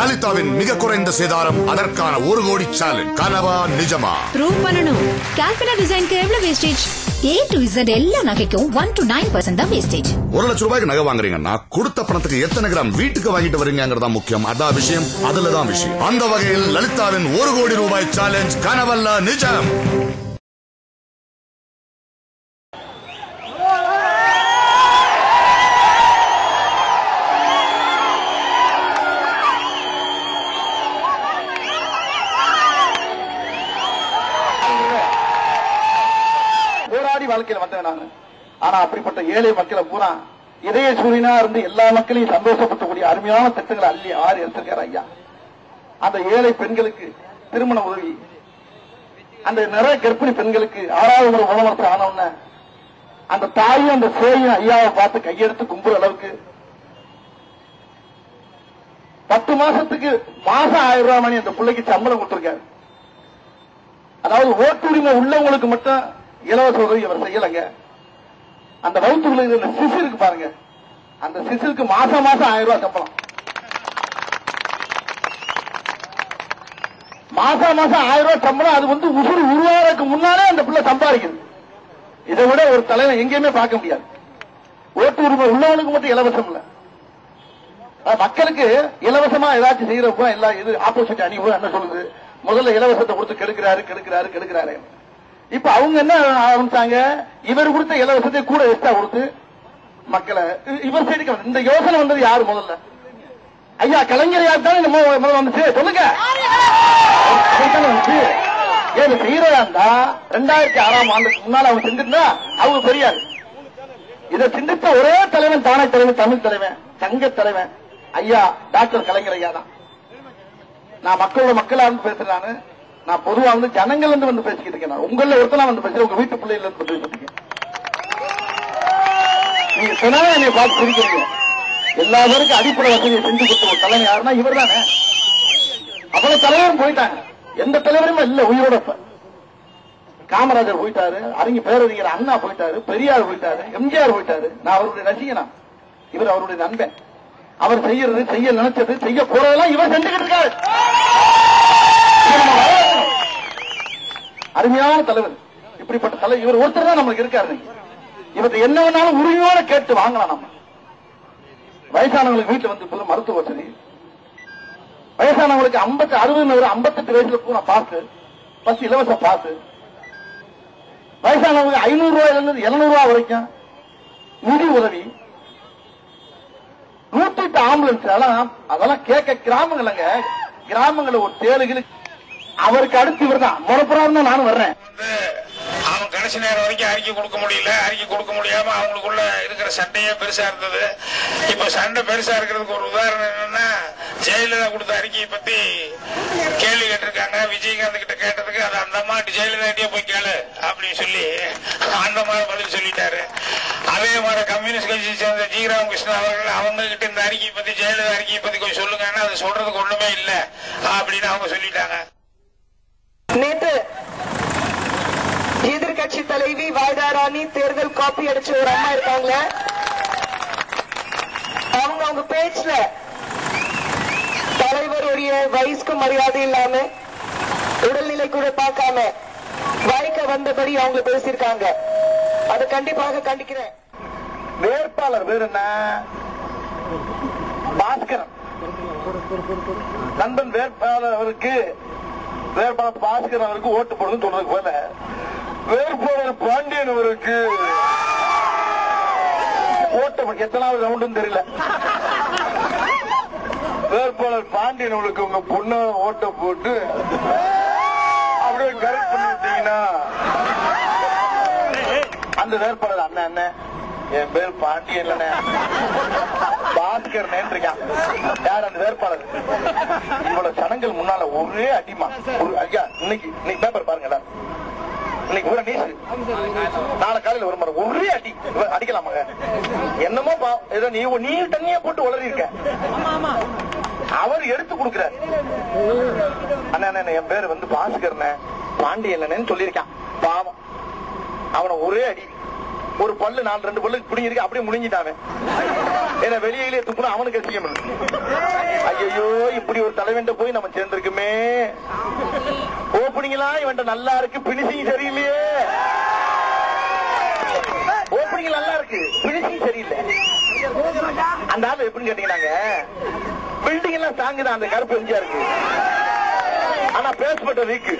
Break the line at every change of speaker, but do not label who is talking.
லலிதாவின் மிக குறைந்த சேதாரம் அதற்கான ஒரு கோடி சேலஞ்ச் கனவா நிஜமா?
ப்ரூவ் பண்ணணும். கால்குலா டிசைனுக்கு எவ்வளவு வேஸ்டேஜ் ஏ டு இசட் எல்லா நகைக்கும் ஒன் டு நைன் பர்சன்ட் தான் வேஸ்டேஜ்
ஒரு லட்சம் ரூபாய்க்கு நகை வாங்குறீங்கன்னா கொடுத்த பணத்துக்கு எத்தனை கிராம் வீட்டுக்கு வாங்கிட்டு வரீங்கிறதா முக்கியம். அதான் விஷயம் அதுலதான் விஷயம். அந்த வகையில் லலிதாவின் ஒரு கோடி ரூபாய் சேலஞ்ச் கனவல்ல நிஜம்.
வாழ்க்கையில வந்தேன் நான். ஆனா அப்படிப்பட்ட ஏழை மக்களை பூரா இதய சூரியனா இருந்து எல்லா மக்களையும் சந்தோஷப்படுத்தக்கூடிய அருமையான திட்டங்களை அள்ளி ஆறு எடுத்திருக்காரு ஐயா. அந்த ஏழை பெண்களுக்கு திருமண உதவி அந்த நிறைய கர்ப்பிணி பெண்களுக்கு ஆறாவது முறை உணவரசு ஆனவுடனே அந்த தாயும் அந்த சேயும் ஐயாவை பார்த்து கையெடுத்து கும்புற அளவுக்கு பத்து மாசத்துக்கு மாசம் ஆயிரம் ரூபாய் மணி அந்த பிள்ளைக்கு சம்பளம் கொடுத்திருக்காரு. அதாவது ஓட்டுரிமை உள்ளவங்களுக்கு மட்டும் இலவச உதவி அவர் செய்யலைங்க. அந்த வகுப்புகள் இருந்த சிசு இருக்கு பாருங்க. அந்த சிசுக்கு மாசம் மாசம் ஆயிரம் ரூபாய் சம்பளம். மாசம் மாசம் ஆயிரம் ரூபாய் சம்பளம் அது வந்து உசுறு உருவாகிறதுக்கு முன்னாலே அந்த பிள்ளை சம்பாதிக்குது. இதை விட ஒரு தலைவன் எங்கேயுமே பார்க்க முடியாது. ஓட்டு உரிமை உள்ளவனுக்கு மட்டும் இலவசம் இல்ல. மக்களுக்கு இலவசமா ஏதாச்சும் செய்யறப்ப எல்லாம் இது ஆப்போசிட் அணி என்ன சொல்லுது? முதல்ல இலவசத்தை கொடுத்து கெடுக்கிறாரு கெடுக்கிறாரு கெடுக்கிறாரு இப்ப அவங்க என்ன ஆரம்பிச்சாங்க? இவர் கொடுத்த இலவசத்தை கூட எக்ஸ்ட்ரா கொடுத்து மக்களை இவர் சைடுக்கு இந்த யோசனை வந்தது யாரு முதல்ல? ஐயா கலைஞர் யார் தானே? முதல்ல வந்துச்சு. சொல்லுங்க. வந்துச்சு ஏன் செய்யறதா இருந்தா ரெண்டாயிரத்தி ஆறாம் ஆண்டுக்கு முன்னால அவங்க செஞ்சிருந்தா அவங்க பெரியார். இதை சிந்தித்த ஒரே தலைவன் தானே தலைவன் தமிழ் தலைவன் தங்க தலைவன். ஐயா டாக்டர் கலைஞர் ஐயா தான். நான் மக்களோட மக்களா இருந்து பேசுறானு நான் பொதுவா வந்து ஜனங்கள் இருந்து வந்து பேசிக்கிட்டு இருக்கேன் உங்கள ஒருத்தனா வந்து பேசுறேன் உங்க வீட்டு பிள்ளைல இருந்து பேசிக்கிட்டு இருக்கேன். நீங்க சொன்னா என்னை பார்த்து பிரிக்கிறீங்க எல்லா பேருக்கும் அடிப்படை வசதியை செஞ்சு கொடுத்த ஒரு தலைவர் யாருன்னா இவர் தானே. அவ்வளவு தலைவரும் போயிட்டாங்க. எந்த தலைவருமே இல்ல உயிரோட காமராஜர் போயிட்டாரு அறிஞர் பேரறிஞர் அண்ணா போயிட்டாரு பெரியார் போயிட்டாரு எம்ஜிஆர் போயிட்டாரு. நான் அவருடைய ரசிகனா? இவர் அவருடைய நண்பன். அவர் செய்யறது செய்ய நினைச்சது செய்ய போறதெல்லாம் இவர் செஞ்சுக்கிட்டு இருக்காரு இவர் நம்ம வரவேற்கணும். அருமையான தலைவர் இப்படிப்பட்ட தலைவர் இவர் ஒருத்தர் தான் நமக்கு இருக்காரு இவர்கிட்ட என்ன வேணாலும் உரிமையோட கேட்டு வாங்கலாம் நம்ம. வயசானவங்களுக்கு வீட்டுல வந்து இப்ப மருத்துவ வசதி. வயசானவங்களுக்கு ஐம்பத்தி அறுபது ஐம்பத்தெட்டு வயசுல பூரா பாசு பஸ் இலவச பாசு வயசானவங்க ஐநூறு ரூபாயில இருந்து எழுநூறு ரூபாய் வரைக்கும் நிதி உதவி. நூத்தி எட்டு ஆம்புலன்ஸ் அதெல்லாம் அதெல்லாம் கேட்க கிராமங்கள்ங்க கிராமங்கள்ல ஒரு தேலுகளுக்கு அவருக்கு அடுத்து இவர் தான் முறப்புறாரு தான் நானும் வர்றேன்.
வந்து அவன் கடைசி நேரம் வரைக்கும் அறிக்கை கொடுக்க முடியல. அறிக்கை கொடுக்க முடியாம அவங்களுக்குள்ள இருக்கிற சண்டையே பெருசா இருந்தது. இப்ப சண்டை பெருசா இருக்கிறதுக்கு ஒரு உதாரணம் என்னன்னா ஜெயலலிதா கொடுத்த அறிக்கையை பத்தி கேள்வி கேட்டிருக்காங்க. விஜயகாந்த் கிட்ட கேட்டதுக்கு அது அந்த மாதிரி ஜெயலலிதா போய் கேளு அப்படின்னு சொல்லி அந்த மாதிரி பதில் சொல்லிட்டாரு. அதே மாதிரி கம்யூனிஸ்ட் கட்சியை சேர்ந்த ஜி. ராமகிருஷ்ணன் அவர்கள் அவங்க கிட்ட இந்த அறிக்கையை பத்தி ஜெயலலிதா அறிக்கையை பத்தி கொஞ்சம் சொல்லுங்கன்னா அது சொல்றதுக்கு ஒண்ணுமே இல்லை அப்படின்னு அவங்க சொல்லிட்டாங்க.
நேற்று எதிர்கட்சி தலைவி வாய்தாராணி தேர்தல் காப்பி அடிச்ச ஒரு அம்மா இருக்காங்கள அவங்க அவங்க பேச்சுல தலைவருடைய வயசுக்கு மரியாதை இல்லாம உடல்நிலை கூட பார்க்காம வாய்க்க வந்தபடி அவங்க பேசியிருக்காங்க. அதை கண்டிப்பாக கண்டிக்கிறேன்.
வேட்பாளர் பேர் என்ன? பாஸ்கரன். நண்பன் வேட்பாளர் அவருக்கு பாஸ்கர் அவருக்கு ஓட்டு போடுன்னு சொல்றதுக்கு போல வேட்பாளர் பாண்டியன் அவருக்கு ஓட்டு எத்தனாவது ரவுண்டுன்னு தெரியல. வேட்பாளர் பாண்டியன் அவருக்கு உங்க பொண்ணு ஓட்ட போட்டு அப்படியே கரெக்ட் பண்ணி விட்டீங்கன்னா அந்த வேட்பாளர் அண்ணன் அண்ணன் என் பேர் பாண்டிய இல்லண்ணே. பாஸ்கர் இருக்கான் யார் அந்த வேட்பாளர்? இவ்வளவு சனங்கள் முன்னால ஒரே அடிமா. ஒரு ஐயா இன்னைக்கு இன்னைக்கு பேப்பர் பாருங்க இன்னைக்கு ஒரு நாளை காலையில ஒரு முறை ஒரே அடி. இவ- அடிக்கலாமாங்க என்னமோ பா ஏதோ நீ நீ தண்ணிய போட்டு உளறி இருக்க. அவர் எடுத்து கொடுக்கிறார். அண்ணா என் பேர் வந்து பாஸ்கர்ண்ணே. பாண்டியன் சொல்லியிருக்கான். பாவம். அவனை ஒரே அடி. ஒரு பல்லு நாலு ரெண்டு பல்லு குடிங்கிருக்கு அப்படியே முடிஞ்சிட்டாவே ஏன்னா வெளியிலே துப்புனா அவனுக்கு அசிங்கம் ஐயோ இப்படி ஒரு தலைவன் போய் நம்ம சேர்ந்திருக்குமே. ஓப்பனிங்களா இவன் நல்லா இருக்கு. பினிஷிங் சரியில்லையே. ஓப்பனிங் நல்லா இருக்கு. பினிஷிங் சரியில்லை. அந்த ஆளு எப்படின்னு கேட்டீங்கன்னாங்க பில்டிங் எல்லாம் தாங்குதான். அந்த கருப்பு எம்ஜிஆர் இருக்கு ஆனா பேசப்பட்ட வீக்கு